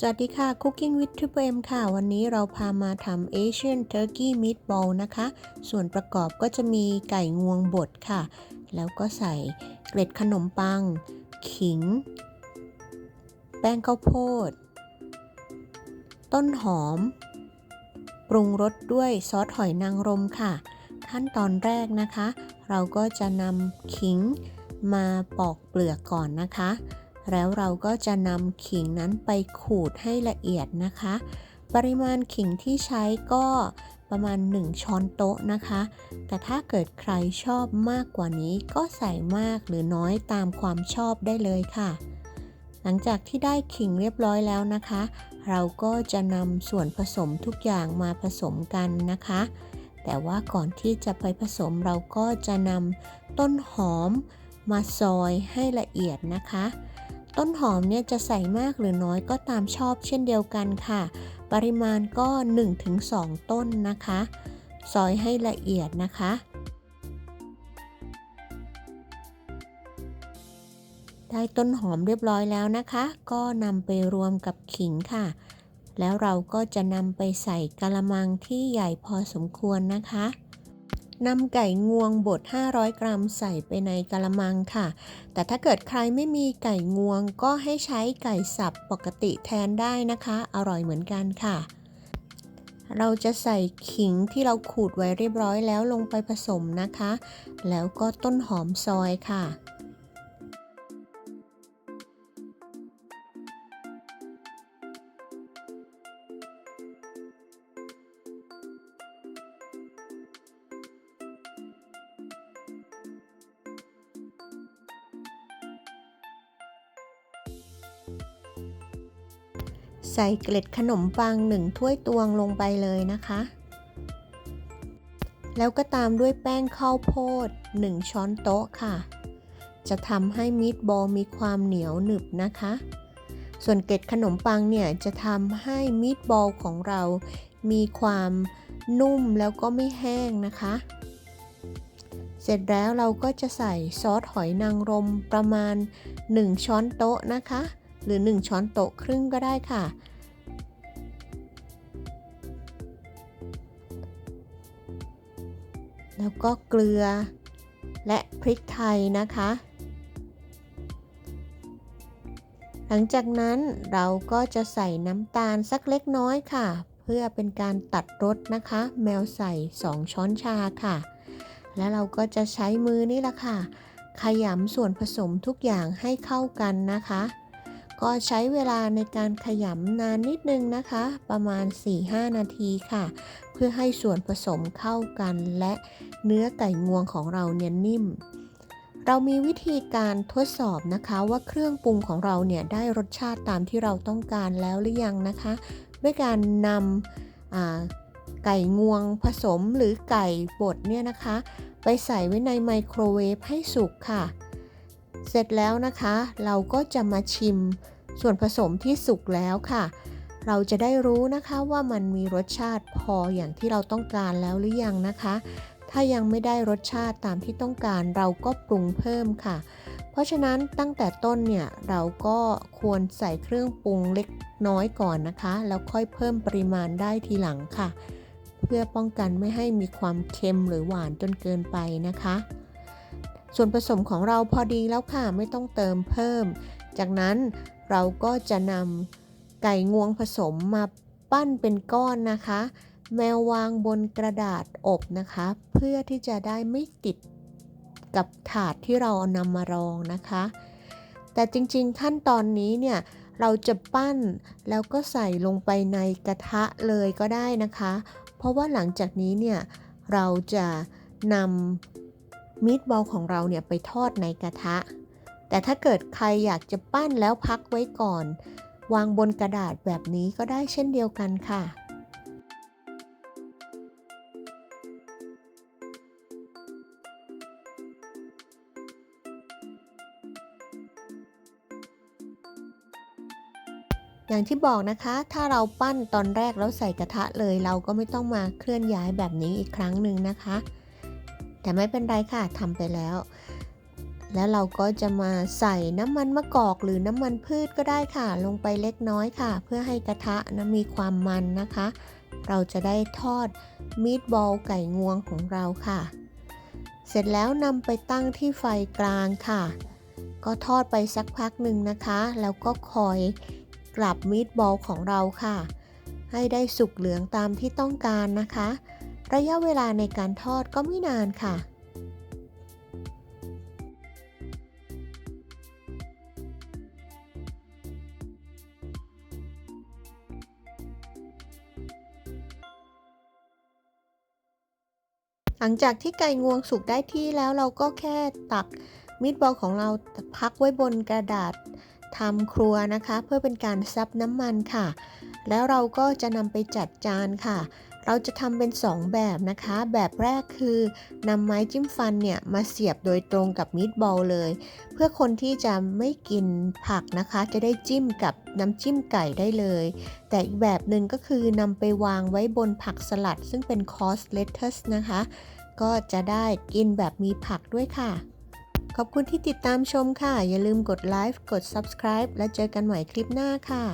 สวัสดีค่ะ Cooking with Triple M ค่ะ วันนี้เราพามาทำ Asian Turkey Meatball นะคะ ส่วนประกอบก็จะมีไก่งวงบดค่ะ แล้วก็ใส่เกล็ดขนมปัง ขิง แป้งข้าวโพด ต้นหอม ปรุงรสด้วยซอสหอยนางรมค่ะ ขั้นตอนแรกนะคะ เราก็จะนำขิงมาปอกเปลือกก่อนนะคะ แล้วเราก็จะนำขิงนั้นไปขูดให้ละเอียดนะคะ ปริมาณขิงที่ใช้ก็ประมาณ 1 ช้อนโต๊ะนะคะ แต่ถ้าเกิดใครชอบมากกว่านี้ก็ใส่มากหรือน้อยตามความชอบได้เลยค่ะ หลังจากที่ได้ขิงเรียบร้อยแล้วนะคะ เราก็จะนำส่วนผสมทุกอย่างมาผสมกันนะคะ แต่ว่าก่อนที่จะไปผสมเราก็จะนำต้นหอมมาซอยให้ละเอียดนะคะ ต้นหอมเนี่ยจะใส่มากหรือน้อยก็ตามชอบเช่นเดียวกันค่ะ ปริมาณก็ 1-2 ต้นนะคะ ซอยให้ละเอียดนะคะ ได้ต้นหอมเรียบร้อยแล้วนะคะ ก็นำไปรวมกับขิงค่ะ แล้วเราก็จะนำไปใส่กะละมังที่ใหญ่พอสมควรนะคะ นำไก่งวงบด 500 กรัมใส่ไปในกะละมังค่ะ แต่ถ้าเกิดใครไม่มีไก่งวงก็ให้ใช้ไก่สับปกติแทนได้นะคะ อร่อยเหมือนกันค่ะ เราจะใส่ขิงที่เราขูดไว้เรียบร้อยแล้วลงไปผสมนะคะ แล้วก็ต้นหอมซอยค่ะ ใส่เกล็ดขนมปังหนึ่งถ้วยตวงลงไปเลยนะคะ แล้วก็ตามด้วยแป้งข้าวโพด 1 ช้อนโต๊ะค่ะ จะทำให้มีดบอลมีความเหนียวหนึบนะคะ ส่วนเกล็ดขนมปังเนี่ยจะทำให้มีดบอลของเรามีความนุ่มแล้วก็ไม่แห้งนะคะ เสร็จแล้วเราก็จะใส่ซอสหอยนางรมประมาณ 1 ช้อนโต๊ะนะคะ หรือ 1 ช้อนโต๊ะครึ่งก็ได้ค่ะ แล้วก็เกลือและพริกไทยนะคะ หลังจากนั้นเราก็จะใส่น้ำตาลสักเล็กน้อยค่ะ เพื่อเป็นการตัดรสนะคะ แมวใส่ 2 ช้อนชาค่ะ แล้วเราก็จะใช้มือนี่แหละค่ะขยำส่วนผสมทุกอย่างให้เข้ากันนะคะ ก็ใช้เวลาในการขยำนานนิดนึงนะคะ ประมาณ 4-5 นาทีค่ะ เพื่อให้ส่วนผสมเข้ากัน และเนื้อไก่งวงของเราเนี่ยนิ่ม เรามีวิธีการทดสอบนะคะว่าเครื่องปรุงของเราเนี่ยได้รสชาติตามที่เราต้องการแล้วหรือยังนะคะ ด้วยการนำไก่งวงผสมหรือไก่บดเนี่ยนะคะ ไปใส่ไว้ในไมโครเวฟให้สุกค่ะ เสร็จแล้วนะคะ เราก็จะมาชิมส่วนผสมที่สุกแล้วค่ะ เราจะได้รู้นะคะว่ามันมีรสชาติพออย่างที่เราต้องการแล้วหรือยังนะคะ ถ้ายังไม่ได้รสชาติตามที่ต้องการเราก็ปรุงเพิ่มค่ะ เพราะฉะนั้นตั้งแต่ต้นเนี่ยเราก็ควรใส่เครื่องปรุงเล็กน้อยก่อนนะคะ แล้วค่อยเพิ่มปริมาณได้ทีหลังค่ะ เพื่อป้องกันไม่ให้มีความเค็มหรือหวานจนเกินไปนะคะ ส่วนผสมของเราพอดีแล้วค่ะไม่ต้องเติมเพิ่ม จากนั้นเราก็จะนำไก่งวงผสมมาปั้นเป็นก้อนนะคะ แมววางบนกระดาษอบนะคะ เพื่อที่จะได้ไม่ติดกับถาดที่เรานำมารองนะคะ แต่จริงๆขั้นตอนนี้เนี่ยเราจะปั้นแล้วก็ใส่ลงไปในกระทะเลยก็ได้นะคะ เพราะว่าหลังจากนี้เนี่ยเราจะนำ มีดบอลของเราเนี่ยไปทอดในกระทะ แต่ถ้าเกิดใครอยากจะปั้นแล้วพักไว้ก่อน วางบนกระดาษแบบนี้ก็ได้เช่นเดียวกันค่ะอย่างที่บอกนะคะ ถ้าเราปั้นตอนแรกแล้วใส่กระทะเลย เราก็ไม่ต้องมาเคลื่อนย้ายแบบนี้อีกครั้งหนึ่งนะคะ แต่ไม่เป็นไรค่ะทำไปแล้ว แล้วเราก็จะมาใส่น้ำมันมะกอกหรือน้ำมันพืชก็ได้ค่ะ ลงไปเล็กน้อยค่ะ เพื่อให้กระทะนะมีความมันนะคะ เราจะได้ทอดมีดบอลไก่งวงของเราค่ะ เสร็จแล้วนำไปตั้งที่ไฟกลางค่ะ ก็ทอดไปสักพักหนึ่งนะคะ แล้วก็คอยกลับมีดบอลของเราค่ะ ให้ได้สุกเหลืองตามที่ต้องการนะคะ ระยะเวลาในการทอดก็ไม่นานค่ะ หลังจากที่ไก่งวงสุกได้ที่แล้วเราก็แค่ตักมีดบอลของเราพักไว้บนกระดาษทำครัวนะคะ เพื่อเป็นการซับน้ำมันค่ะ แล้วเราก็จะนำไปจัดจานค่ะ เราจะทำเป็น 2 แบบนะคะ แบบแรกคือนำไม้จิ้มฟันเนี่ยมาเสียบโดยตรงกับมีดบอลเลย เพื่อคนที่จะไม่กินผักนะคะ จะได้จิ้มกับน้ำจิ้มไก่ได้เลย แต่อีกแบบหนึ่งก็คือนำไปวางไว้บนผักสลัด ซึ่งเป็นคอสเลตเทสนะคะ ก็จะได้กินแบบมีผักด้วยค่ะ ขอบคุณที่ติดตามชมค่ะ อย่าลืมกดไลค์กด subscribe และเจอกันใหม่คลิปหน้าค่ะ